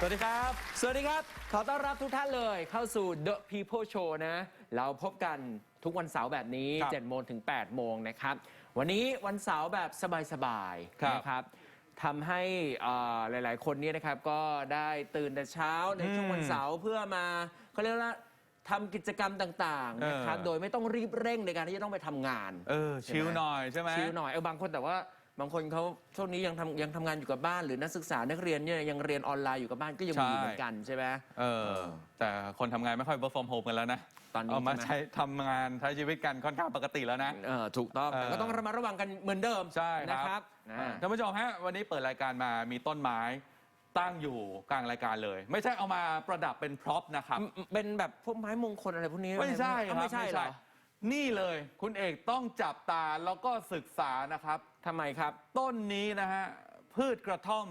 สวัสดีครับ สวัสดีครับ ขอต้อนรับทุกท่านเลยเข้าสู่ The People Show นะ เราพบกันทุกวันเสาร์แบบนี้ครับ7โมงถึง8โมงนะครับ วันนี้วันเสาร์แบบสบายครับๆนะครับทำให้เอ่อหลาย ๆ คนเนี่ยนะครับก็ได้ตื่นแต่เช้าในช่วงอืมวันเสาร์เพื่อมาเขาเรียกว่าทำกิจกรรมต่าง ๆ นะครับ เออ โดยไม่ต้องรีบเร่งในการที่จะต้องไปทำงาน เออใช่ไหมชิลหน่อยใช่ไหม ชิลหน่อยเออบางคนแต่ว่า บางคนเขาช่วงนี้ยังทำยังทำงานอยู่กับบ้านหรือนักศึกษานักเรียนเนี่ยยังเรียนออนไลน์อยู่กับบ้านก็ยังมีใช่ เหมือนกันใช่ไหม เออแต่คนทำงานไม่ค่อย work from home กันแล้วนะตอนนี้เอามาใช่ไหมใช้ทำงานใช้ชีวิตกันค่อนข้างปกติแล้วนะ เออถูกต้องเออแต่ก็ต้องระมัดระวังกันเหมือนเดิมใช่นะครับอ่าอ่า ท่านผู้ชมฮะวันนี้เปิดรายการมามีต้นไม้ตั้งอยู่กลางรายการเลย ไม่ใช่เอามาประดับเป็นพร็อพนะครับ เป็นแบบพวกไม้มงคลอะไรพวกนี้ไม่ใช่คเอ้ารับไม่ใช่เหรอ นี่เลยคุณเอกต้องจับตาแล้วก็ศึกษานะครับ ทำไมครับ ต้นนี้นะฮะ พืชกระท่อม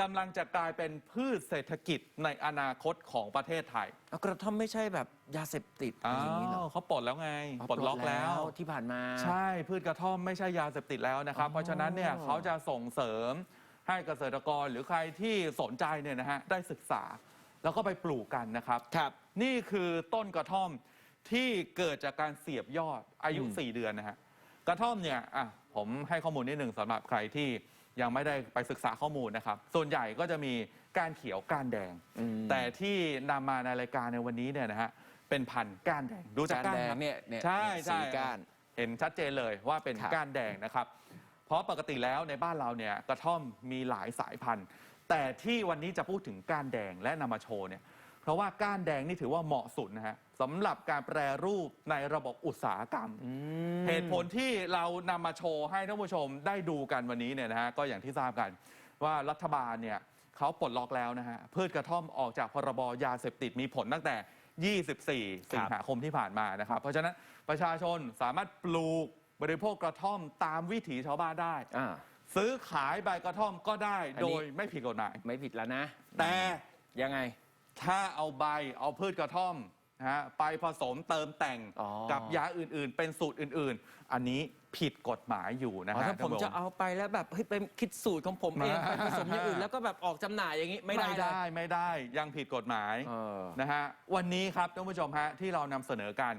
กำลังจะกลายเป็นพืชเศรษฐกิจในอนาคตของประเทศไทยเอากระท่อมไม่ใช่แบบยาเสพติดอะไรอ้าอย่างนี้เหรอวเขาปลดแล้วไง ปลดล็อกแล้ว ที่ผ่านมา ใช่พืชกระท่อมไม่ใช่ยาเสพติดแล้วนะครับ อ๋อ เพราะฉะนั้นเนี่ยเขาจะส่งเสริมให้เกษตรกรหรือใครที่สนใจเนี่ยนะฮะได้ศึกษา แล้วก็ไปปลูกกันนะครับ ครับ นี่คือต้นกระท่อม ที่เกิดจากการเสียบยอดอายุอืม4เดือนนะฮะกระท่อมเนี่ยอะผมให้ข้อมูลนิดหนึ่งสำหรับใครที่ยังไม่ได้ไปศึกษาข้อมูลนะครับ ส่วนใหญ่ก็จะมีก้านเขียวก้านแดงอืมแต่ที่นำมาในรายการในวันนี้เนี่ยนะฮะเป็นพันธุ์ก้านแดงดูจากก้านก้านแดงครับเนี่ยเนี่ยใช่เนี่ยใช่สีก้าน เห็นชัดเจนเลยว่าเป็นครับก้านแดงนะครับ เพราะปกติแล้วในบ้านเราเนี่ยกระท่อมมีหลายสายพันธุ์ แต่ที่วันนี้จะพูดถึงก้านแดงและนำมาโชว์เนี่ย เพราะว่าก้านแดงนี่ถือว่าเหมาะสุดนะฮะสำหรับการแปรรูปในระบบอุตสาหกรรมอืมเหตุผลที่เรานำมาโชว์ให้ท่านผู้ชมได้ดูกันวันนี้เนี่ยนะฮะก็อย่างที่ทราบกันว่ารัฐบาลเนี่ยเขาปลดล็อกแล้วนะฮะพืชกระท่อมออกจากพรบยาเสพติดมีผลตั้งแต่ 24 สิงหาคมที่ผ่านมานะครับ เพราะฉะนั้นประชาชนสามารถปลูกบริโภคกระท่อมตามวิถีชาวบ้านได้ อ่า ซื้อขายใบกระท่อมก็ได้ อันโดนี้ ยไม่ผิดกฎหมาย ไม่ผิดแล้วนะ แต่ยังไง ถ้าเอาใบเอาพืชกระท่อมนะฮะไปผสมเติมแต่งอ๋อ กับยาอื่นๆ เป็นสูตรอื่นๆ อันนี้ผิดกฎหมายอยู่นะอ๋อฮะถ้าผมท่นผู้ช จะเอาไปแล้วแบบเฮ้ยไปคิดสูตรของผมเองมาไปผสมอย่างอื่นแล้วก็แบบออกจำหน่ายอย่างนี้ไม่ได้ไม่เลย ได้ไม่ได้ยังผิดกฎหมายเออ นะฮะวันนี้ครับท่านผู้ชมฮะที่เรานำเสนอกัน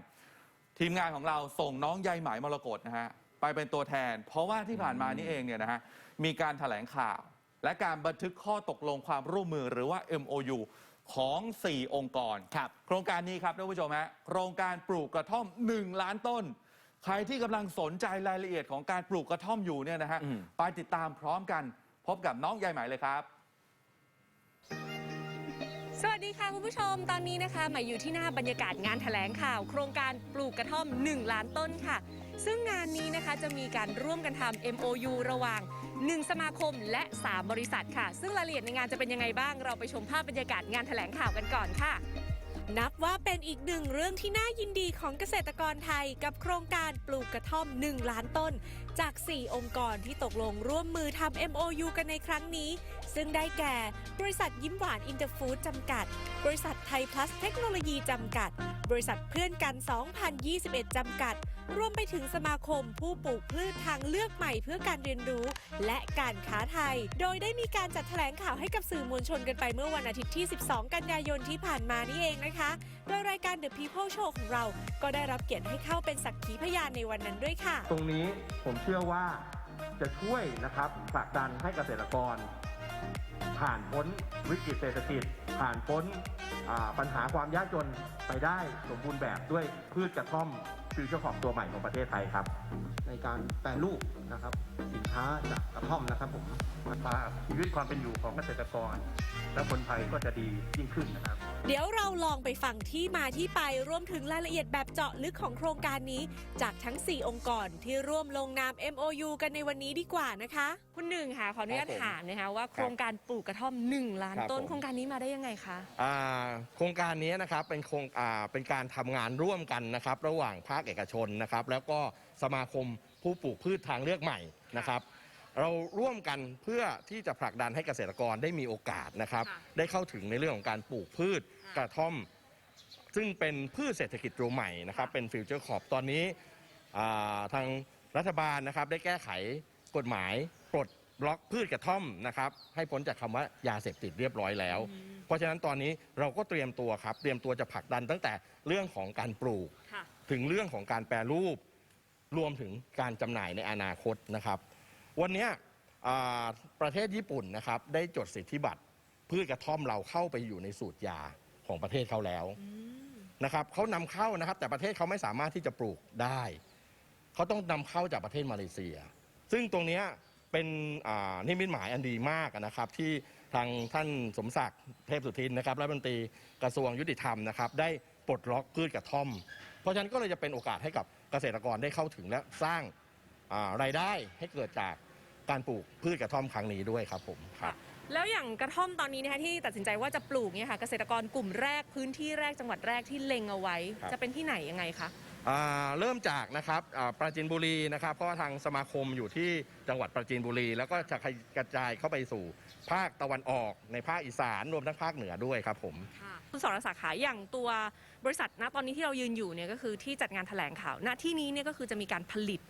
ทีมงานของเราส่งน้องใยไหมมรกตนะฮะไปเป็นตัวแทน เพราะว่าที่ผ่านมานี่เองเนี่ยนะฮะมีการถแถลงข่าว และการบันทึกข้อตกลงความร่วมมือหรือว่า MOU ของ 4 องค์กร ครับ โครงการนี้ครับท่านผู้ชมฮะโครงการปลูกกระท่อม 1 ล้านต้น ใครที่กำลังสนใจรายละเอียดของการปลูกกระท่อมอยู่เนี่ยนะฮะอืม ไปติดตามพร้อมกัน พบกับน้องใยไหมเลยครับ สวัสดีค่ะ คุณผู้ชมตอนนี้นะคะหมายอยู่ที่หน้าบรรยากาศงานแถลงข่าว โครงการปลูกกระท่อม 1 ล้านต้นค่ะ ซึ่งงานนี้นะคะจะมีการร่วมกันทำ MOU ระหว่าง 1 สมาคมและ 3 บริษัทค่ะ ซึ่งรายละเอียดในงานจะเป็นยังไงบ้าง เราไปชมภาพบรรยากาศงานแถลงข่าวกันก่อนค่ะ นับว่าเป็นอีกหนึ่งเรื่องที่น่ายินดีของเกษตรกรไทยกับโครงการปลูกกระท่อม 1 ล้านต้น จาก 4 องค์กรที่ตกลงร่วมมือทำ MOU กันในครั้งนี้ ซึ่งได้แก่ บริษัทยิ้มหวานอินเตอร์ฟู้ดจำกัด บริษัทไทยพลัสเทคโนโลยีจำกัด บริษัทเพื่อนกัน 2021 จำกัด รวมไปถึงสมาคมผู้ปลูกพืชทางเลือกใหม่เพื่อการเรียนรู้ และการค้าไทย โดยได้มีการจัดแถลงข่าวให้กับสื่อมวลชนกันไปเมื่อวันอาทิตย์ที่ 12 กันยายนที่ผ่านมานี่เองนะคะ โดยรายการ The People Show ของเรา ก็ได้รับเกียรติให้เข้าเป็นสักขีพยานในวันนั้นด้วยค่ะ ตรงนี้ผมชื่อว่าจะช่วยนะครับผลักดันให้เกษตรกร ผ่านพ้นวิกฤตเศรษฐกิจ ผ่านพ้นปัญหาความยากจนไปได้สมบูรณ์แบบด้วยพืชกระท่อมฟิวเจอร์ของตัวใหม่ของประเทศไทยครับ ในการแปรรูปนะครับสินค้าจากกระท่อมนะครับผม มาชีวิตความเป็นอยู่ของเกษตรกร และคนไทยก็จะดียิ่งขึ้นนะครับ เดี๋ยวเราลองไปฟังที่มาที่ไปรวมถึงรายละเอียดแบบเจาะลึกของโครงการนี้ จากทั้ง 4 องค์กรที่ร่วมลงนาม MOU กันในวันนี้ดีกว่านะคะ คุณหนึ่งค่ะขออนุญาตครับผมถามนะคะว่าโครงการปลูกกระท่อม 1 ล้านครับต้น ผม โครงการนี้มาได้ยังไงคะ อ่าโครงการนี้นะครับเป็นโครงอ่าเป็นการทำงานร่วมกันนะครับ ระหว่างภาคเอกชนนะครับ แล้วก็สมาคมผู้ปลูกพืชทางเลือกใหม่นะครับ เราร่วมกันเพื่อที่จะผลักดันให้เกษตรกรได้มีโอกาสนะครับค่ะได้เข้าถึงในเรื่องของการปลูกพืชค่ะกระท่อม ซึ่งเป็นพืชเศรษฐกิจตัวใหม่นะครับ เป็นฟิวเจอร์ขอบตอนนี้อ่าทางรัฐบาลนะครับได้แก้ไขกฎหมายปลดล็อกพืชกระท่อมนะครับ ให้พ้นจากคำว่ายาเสพติดเรียบร้อยแล้ว เพราะฉะนั้นตอนนี้เราก็เตรียมตัวครับ เตรียมตัวจะผลักดันตั้งแต่เรื่องของการปลูกค่ะถึงเรื่องของการแปรรูป รวมถึงการจำหน่ายในอนาคตนะครับ วันเนี้ยอ่าประเทศญี่ปุ่นนะครับได้จดสิทธิบัตรพืชกระท่อมเราเข้าไปอยู่ในสูตรยาของประเทศเขาแล้วนะครับเขานำเข้านะครับ แต่ประเทศเขาไม่สามารถที่จะปลูกได้เขาต้องนำเข้าจากประเทศมาเลเซีย ซึ่งตรงเนี้ยเป็นอ่านิมิตหมายอันดีมากนะครับ ที่ทางท่านสมศักดิ์เทพสุทินนะครับรัฐมนตรีกระทรวงยุติธรรมนะครับ ได้ปลดล็อกพืชกระท่อม เพราะฉะนั้นก็เลยจะเป็นโอกาสให้กับเกษตรกรได้เข้าถึงและสร้างอ่ารายได้ให้เกิดจาก การปลูกพืชกระท่อมครั้งนี้ด้วยครับผมครับ แล้วอย่างกระท่อมตอนนี้นะคะที่ตัดสินใจว่าจะปลูกเนี่ยค่ะเกษตรกรกลุ่มแรกพื้นที่แรกจังหวัดแรกที่เล็งเอาไว้ ครับ จะเป็นที่ไหนยังไงคะอ่าเริ่มจากนะครับอ่าปราจีนบุรีนะครับ เพราะว่าทางสมาคมอยู่ที่จังหวัดปราจีนบุรี แล้วก็จะกระจายเข้าไปสู่ภาคตะวันออกในภาคอีสานรวมทั้งภาคเหนือด้วยครับผม คุณสรศักดิ์ขาอย่างตัวบริษัทณตอนนี้ที่เรายืนอยู่เนี่ยก็คือที่จัดงานแถลงข่าวณที่นี้เนี่ยก็คือจะมีการผลิต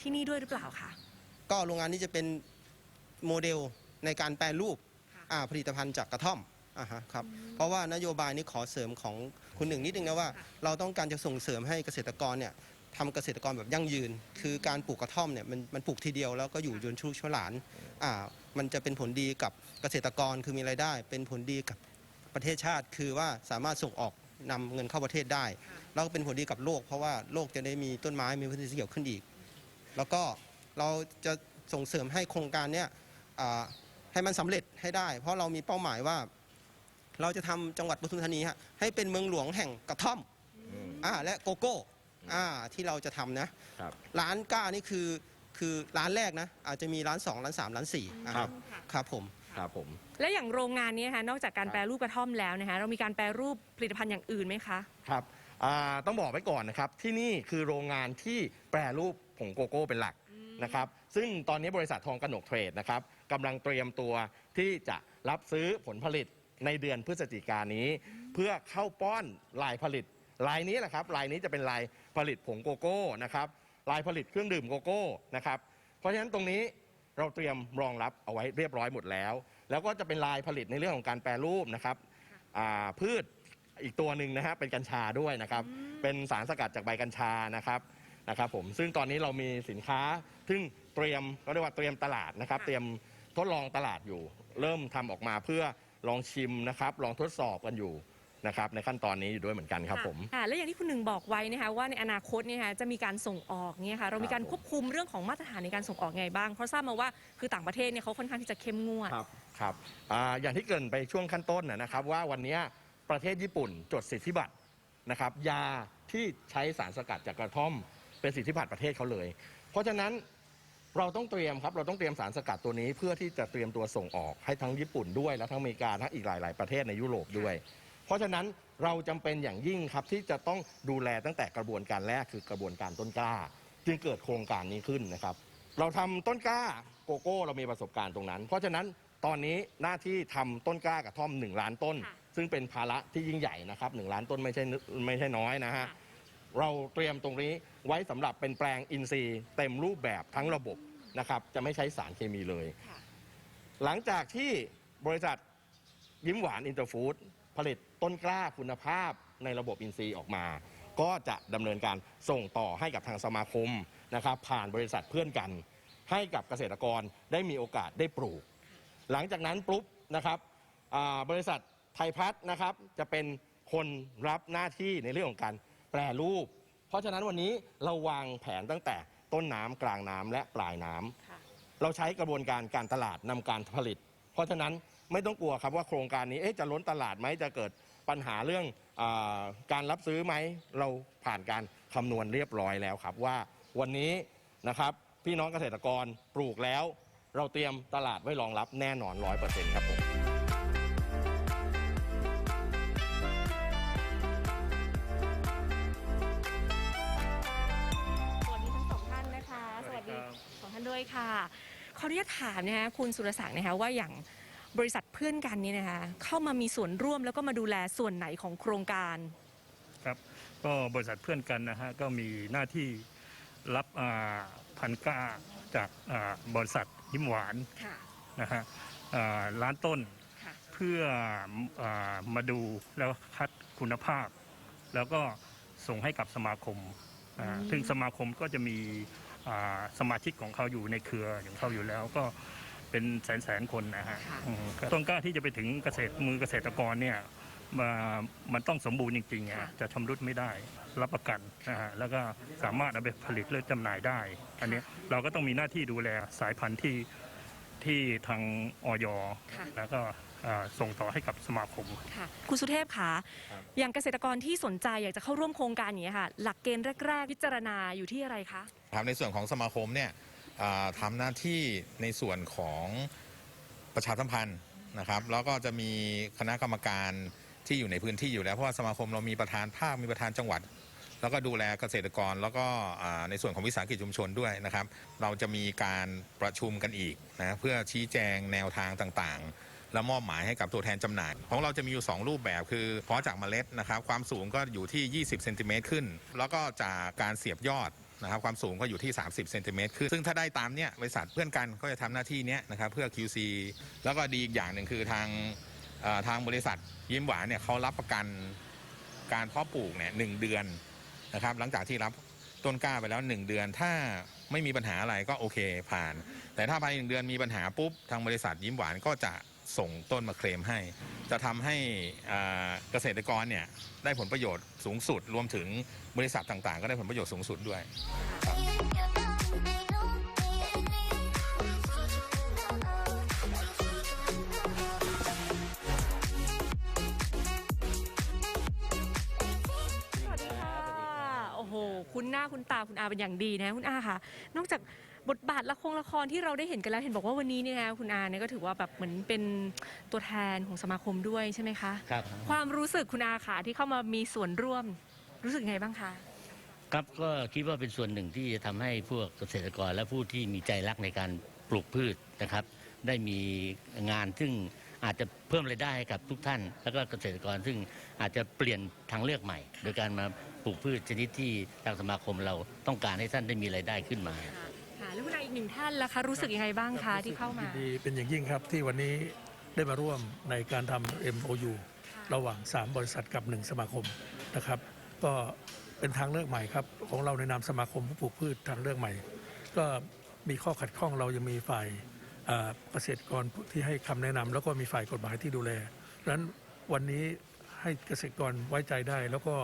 ที่นี่ด้วยหรือเปล่าคะ ก็โรงงานนี้จะเป็นโมเดลในการแปรรูปค่ะอ่าผลิตภัณฑ์จากกระท่อมอ่าฮะครับเพราะว่านโยบายนี้ขอเสริมของคุณหนึ่งนิดนึงนะว่า เราต้องการจะส่งเสริมให้เกษตรกรเนี่ยทำเกษตรกรแบบยั่งยืน คือการปลูกกระท่อมเนี่ยมันมันปลูกทีเดียวแล้วก็อยู่จนชุกชั่วหลานอ่ามันจะเป็นผลดีกับเกษตรกรคือมีรายได้ เป็นผลดีกับประเทศชาติ คือว่าสามารถส่งออกนำเงินเข้าประเทศได้แล้วก็เป็นผลดีกับโลก เพราะว่าโลกจะได้มีต้นไม้มีพื้นที่สีเขียวขึ้นอีก แล้วก็ เราจะส่งเสริมให้โครงการเนี้ยอ่าให้มันสำเร็จให้ได้ เพราะเรามีเป้าหมายว่า เราจะทำจังหวัดปทุมธานีฮะให้เป็นเมืองหลวงแห่งกระท่อมอ่าและโกโก้อ่าที่เราจะทำนะครับร้านก้านี่คือคือร้านแรกนะอาจจะมีร้าน 2 ร้าน 3 ร้าน4อ่าครับครับผมครับผมและอย่างโรงงานนี้นะคะนอกจากการครับแปรรูปกระท่อมแล้วนะคะเรามีการแปรรูปผลิตภัณฑ์อย่างอื่นไหมคะครับอ่าต้องบอกไว้ก่อนนะครับที่นี่คือโรงงานที่แปรรูปผงโกโก้เป็นหลัก นะครับ ซึ่งตอนนี้บริษัททองกนกเทรดนะครับกำลังเตรียมตัวที่จะรับซื้อผลผลิตในเดือนพฤศจิกายนนี้ เพื่อเข้าป้อนลายผลิตลายนี้แหละครับลายนี้จะเป็นลายผลิตผงโกโก้นะครับลายผลิตเครื่องดื่มโกโก้นะครับเพราะฉะนั้นตรงนี้เราเตรียมรองรับเอาไว้เรียบร้อยหมดแล้ว แล้วก็จะเป็นลายผลิตในเรื่องของการแปรรูปนะครับอ่าพืชอีกตัวหนึ่งนะฮะเป็นกัญชาด้วยนะครับ เป็นสารสกัดจากใบกัญชานะครับ นะครับผมซึ่งตอนนี้เรามีสินค้า ซึ่งเตรียมก็เรียกว่าเตรียมตลาดนะครับค่ะเตรียมทดลองตลาดอยู่ เริ่มทำออกมาเพื่อลองชิมนะครับ ลองทดสอบกันอยู่นะครับ ในขั้นตอนนี้อยู่ด้วยเหมือนกันครับผมค่ะและอย่างที่คุณหนึ่งบอกไว้นะคะว่าในอนาคตเนี่ยนะคะจะมีการส่งออกเนี่ยค่ะเรามีการครับผมควบคุมเรื่องของมาตรฐานในการส่งออกไงบ้าง เพราะทราบมาว่าคือต่างประเทศเนี่ยเขาค่อนข้างที่จะเข้มงวด ครับครับอาอย่างที่เกรินไปช่วงขั้นต้นนะนะครับว่าวันนี้ประเทศญี่ปุ่นจดสิทธิบัตรนะครับยาที่ใช้สารสกัดจากกระท่อม เป็นสิทธิบัตรประเทศเขาเลย เพราะฉะนั้นเราต้องเตรียมครับ เราต้องเตรียมสารสกัดตัวนี้ เพื่อที่จะเตรียมตัวส่งออกให้ทั้งญี่ปุ่นด้วย และทั้งอเมริกาทั้งอีกหลาย ๆ ประเทศในยุโรปด้วย เพราะฉะนั้นเราจำเป็นอย่างยิ่งครับที่จะต้องดูแลตั้งแต่กระบวนการแรกคือกระบวนการต้นกล้า จึงเกิดโครงการนี้ขึ้นนะครับ เราทำต้นกล้าโกโก้เรามีประสบการณ์ตรงนั้น เพราะฉะนั้นตอนนี้หน้าที่ทำต้นกล้ากระท่อม 1 ล้านต้นค่ะซึ่งเป็นภาระที่ยิ่งใหญ่นะครับ1ล้านต้นไม่ใช่นึไม่ใช่น้อยนะฮะ เราเตรียมตรงนี้ไว้สำหรับเป็นแปลงอินทรีย์เต็มรูปแบบทั้งระบบนะครับจะไม่ใช้สารเคมีเลย ค่ะ หลังจากที่บริษัทยิ้มหวานอินเตอร์ฟู้ดผลิตต้นกล้าคุณภาพในระบบอินทรีย์ออกมา ก็จะดำเนินการส่งต่อให้กับทางสมาคมนะครับ ผ่านบริษัทเพื่อนกัน ให้กับเกษตรกรได้มีโอกาสได้ปลูก หลังจากนั้นปุ๊บนะครับอ่าบริษัทไทยพัฒน์นะครับจะเป็นคนรับหน้าที่ในเรื่องของการ แปรรูป เพราะฉะนั้นวันนี้เราวางแผนตั้งแต่ต้นน้ำกลางน้ำและปลายน้ำ ค่ะ เราใช้กระบวนการการตลาดนำการผลิต เพราะฉะนั้นไม่ต้องกลัวครับว่าโครงการนี้เอ๊ะจะล้นตลาดไหมจะเกิดปัญหาเรื่องอาการรับซื้อไหม เราผ่านการคำนวณเรียบร้อยแล้วครับว่าวันนี้นะครับพี่น้องเกษตรกรปลูกแล้ว เราเตรียมตลาดไว้รองรับแน่นอนร้อยเปอร์เซ็นต์ครับ ค่ะ ขออนุญาตถามนะคะคุณสุรศักดิ์นะคะว่าอย่างบริษัทเพื่อนกันนี้นะคะเข้ามามีส่วนร่วมแล้วก็มาดูแลส่วนไหนของโครงการ ครับ ก็บริษัทเพื่อนกันนะฮะก็มีหน้าที่รับอ่าพันธุ์กล้าจากอ่าบริษัทยิ้มหวานค่ะ นะฮะอ่าล้านต้นค่ะ เพื่ออามาดูแล้วคัดคุณภาพ แล้วก็ส่งให้กับสมาคมอ่าอืมซึ่งสมาคมก็จะมีอ่า สมาชิกของเขาอยู่ในเครือของเขาอยู่แล้วก็เป็นแสนแสนๆคนนะฮะค่ะอืมต้นกล้าที่จะไปถึงเกษตรมือเกษตรกรเนี่ยมามันต้องสมบูรณ์จริงๆค่ะอะจะชำรุดไม่ได้รับประกันนะฮะแล้วก็สามารถเอาไปผลิตและจำหน่ายได้ อันเนี้ยเราก็ต้องมีหน้าที่ดูแลสายพันธุ์ที่ที่ทางออยค่ะแล้วก็อ่า ส่งต่อให้กับสมาคม ค่ะคุณสุเทพคะอย่างเกษตรกรที่สนใจอยากจะเข้าร่วมโครงการอย่างนี้ยค่ะ หลักเกณฑ์แรก ๆ พิจารณาอยู่ที่อะไรคะ ครับในส่วนของสมาคมเนี่ยอ่าทำหน้าที่ในส่วนของประชาสัมพันธ์นะครับแล้วก็จะมีคณะกรรมการที่อยู่ในพื้นที่อยู่แล้ว เพราะว่าสมาคมเรามีประธานภาคมีประธานจังหวัด แล้วก็ดูแลเกษตรกรแล้วก็อ่าในส่วนของวิสาหกิจชุมชนด้วยนะครับ เราจะมีการประชุมกันอีกนะเพื่อชี้แจงแนวทางต่างๆ และมอบหมายให้กับตัวแทนจำหน่ายของเราจะมีอยู่ 2 รูปแบบคือเพาะจากเมล็ดนะครับความสูงก็อยู่ที่ 20เซนติเมตรขึ้น แล้วก็จากการเสียบยอดนะครับความสูงก็อยู่ที่ 30เซนติเมตรขึ้นซึ่งถ้าได้ตามเนี้ยบริษัทเพื่อนกันก็จะทำหน้าที่เนี้ยนะครับเพื่อ QC แล้วก็ดีอีกอย่างหนึ่งคือทางทางบริษัทยิ้มหวานเนี่ยเขารับประกันการเพาะปลูกเนี่ยหนึ่งเดือนนะครับหลังจากที่รับต้นกล้าไปแล้ว 1 เดือน ถ้าไม่มีปัญหาอะไรก็โอเคผ่าน แต่ถ้าภายในหนึ่งเดือนมีปัญหาปุ๊บทางบริษัทยิ้มหวานก็จะ ส่งต้นมาเคลมให้ จะทำให้เกษตรกรเนี่ยได้ผลประโยชน์สูงสุด รวมถึงบริษัทต่างๆ ก็ได้ผลประโยชน์สูงสุดด้วยสวัสดีค่ะโอ้โหคุณหน้าคุณตาคุณอาเป็นอย่างดีนะคุณอาค่ะ นอกจาก บทบาทละครละครที่เราได้เห็นกันแล้วเห็นบอกว่าวันนี้เนี่ยนะคุณอาเนี่ยก็ถือว่าแบบเหมือนเป็นตัวแทนของสมาคมด้วยใช่ไหมคะครับ ความรู้สึกคุณอาค่ะที่เข้ามามีส่วนร่วมรู้สึกไงบ้างคะ ครับก็คิดว่าเป็นส่วนหนึ่งที่จะทำให้พวกเกษตรกรและผู้ที่มีใจรักในการปลูกพืชนะครับ ได้มีงานซึ่งอาจจะเพิ่มรายได้ให้กับทุกท่าน แล้วก็เกษตรกรซึ่งอาจจะเปลี่ยนทางเลือกใหม่ โดยการมาปลูกพืชชนิดที่ทางสมาคมเราต้องการให้ท่านได้มีรายได้ขึ้นมา ค่ะ แล้วคุณอาอีกหนึ่งท่านล่ะคะรู้สึกยังไงบ้างคะที่เข้ามา ดีเป็นอย่างยิ่งครับที่วันนี้ได้มาร่วมในการทำ MOU ระหว่าง 3 บริษัทกับ 1 สมาคมนะครับ ก็เป็นทางเลือกใหม่ครับ ของเราในนามสมาคมผู้ปลูกพืชทางเลือกใหม่ ก็มีข้อขัดข้องเรายังมีฝ่ายเอ่อเกษตรกรที่ให้คำแนะนำแล้วก็มีฝ่ายกฎหมายที่ดูแลดังนั้นวันนี้ให้เกษตรกรไว้ใจได้ แล้วก็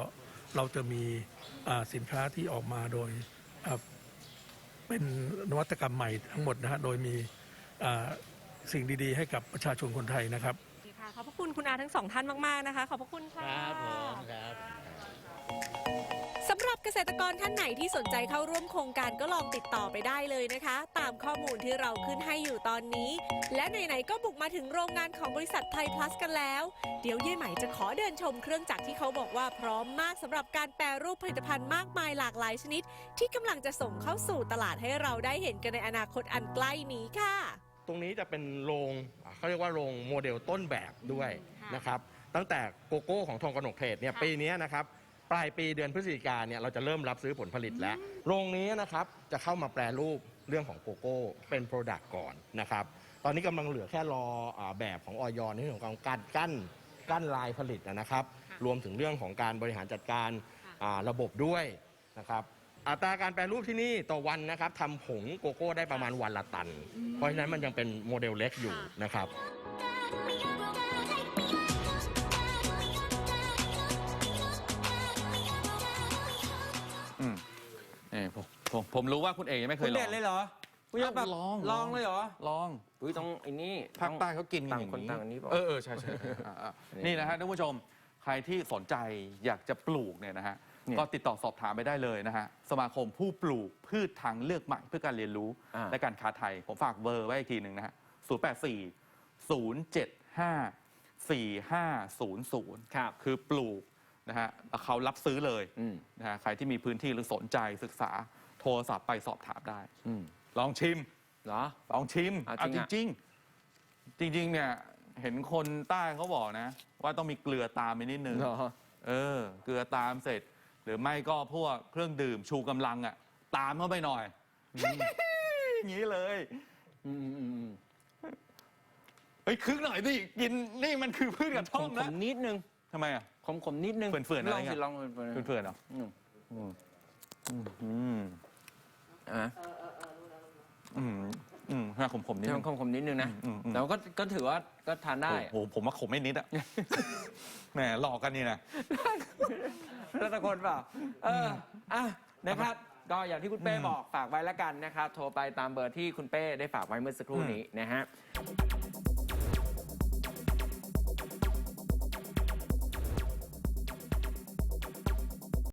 เราจะมีอ่าสินค้าที่ออกมาโดยอ่า เป็นนวัตกรรมใหม่ทั้งหมดนะฮะโดยมีอ่าสิ่งดีๆ ให้กับประชาชนคนไทยนะครับค่ะขอบพระคุณคุณอาทั้งสองท่านมาก ๆ นะคะ ขอบพระคุณค่ะ ครับผมครับสำ หรับเกษตรกรท่านไหนที่สนใจเข้าร่วมโครงการก็ลองติดต่อไปได้เลยนะคะ ตามข้อมูลที่เราขึ้นให้อยู่ตอนนี้ และไหนๆก็บุกมาถึงโรงงานของบริษัทไทยพลัสกันแล้ว เดี๋ยวเย่ไหมจะขอเดินชมเครื่องจักรที่เขาบอกว่าพร้อมมากสำหรับการแปรรูปผลิตภัณฑ์มากมายหลากหลายชนิด ที่กำลังจะส่งเข้าสู่ตลาดให้เราได้เห็นกันในอนาคตอันใกล้นี้ค่ะ ตรงนี้จะเป็นโรงอ่าเขาเรียกว่าโรงโมเดลต้นแบบด้วยค่ะนะครับ ตั้งแต่โกโก้ของทองกนกเทรดเนี่ยค่ะปีนี้นะครับ ปลายปีเดือนพฤศจิกาเนี่ยเราจะเริ่มรับซื้อผลผลิตแล้ว โรงนี้นะครับจะเข้ามาแปรรูปเรื่องของโกโก้เป็นโปรดักต์ก่อนนะครับ ตอนนี้กำลังเหลือแค่รออาแบบของออยในเรื่องของการกั้นกั้นกั้นลายผลิตนะครับ รวมถึงเรื่องของการบริหารจัดการอ่าระบบด้วยนะครับ อัตราการแปรรูปที่นี่ต่อวันนะครับทำผงโกโก้ได้ประมาณวันละตัน เพราะฉะนั้นมันยังเป็นโมเดลเล็กอยู่นะครับ นี่ผมผมผมรู้ว่าคุณเอกยังไม่เคคุยณลเด็อดง เลยเหรอคุณจะแบบลองลองเลยเหรอ ลอง อุ้ยต้องไอ้นี่ภาคใต้เขากินกันต่างอย่างคนต่างอันนี้บอกเออเออใช่ใช่อ่าอ่านี่นะฮะท่านผู้ชมใครที่สนใจอยากจะปลูกเนี่ยนะฮะเนี่ย ก็ติดต่อสอบถามไปได้เลยนะฮะสมาคมผู้ปลูกพืชทางเลือกใหม่เพื่อการเรียนรู้อ่า และการค้าไทย ผมฝากเบอร์ไว้อีกทีหนึ่งนะฮะ 0 8 4 0 7 5 4 5 0 0 ครับ คือปลูก นะฮะเขารับซื้อเลยอืมนะฮะใครที่มีพื้นที่หรือสนใจศึกษาโทรศัพท์ไปสอบถามได้อืมลองชิมเหรอลองชิมเอาเอาจจริงอะริงๆจริงๆเนี่ยเห็นคนใต้เขาบอกนะ ว่าต้องมีเกลือตามไปนิดนึงเหรอเออ เกลือตามเสร็จ หรือไม่ก็พวกเครื่องดื่มชูกำลังอะ ตามเข้าไปหน่อยอย่างนี้เลยอืมอืมอืมเฮ้ยคึกหน่อยสิกินนี่มันคือพืชกระท่อมขนะมๆนิดนึงทำไมอะ ขมขมๆนิดนึงเฝื่อนๆอะไรลองเงี้สิย ลองเฝื่อนๆเพื่อนๆเหรออืมอืมอืมอืมอะอืมอืมน่าขมๆนิดใช่นึงขมขมๆนิดนึงนะอืมอืม แต่ว่าก็ก็ถือว่าก็ทานได้ โอ้โหผมว่าขมไม่นิดอะ แหมหลอกกันนี่นะแล้วแต่คนเปล่า เออ อะ นะครับ ก็อย่างที่คุณเป้บอกฝากไว้แล้วกันนะครับ โทรไปตามเบอร์ที่คุณเป้ได้ฝากไว้เมื่อสักครู่นี้นะฮะ